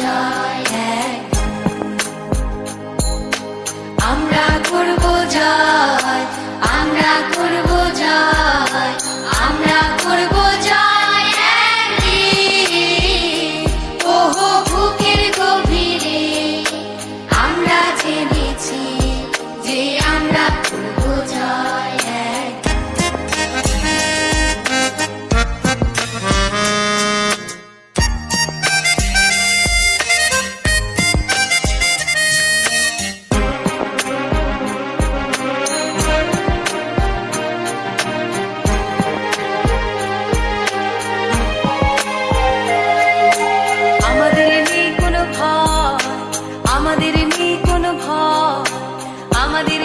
자. আমাদের নেই কোনো ভয় আমাদের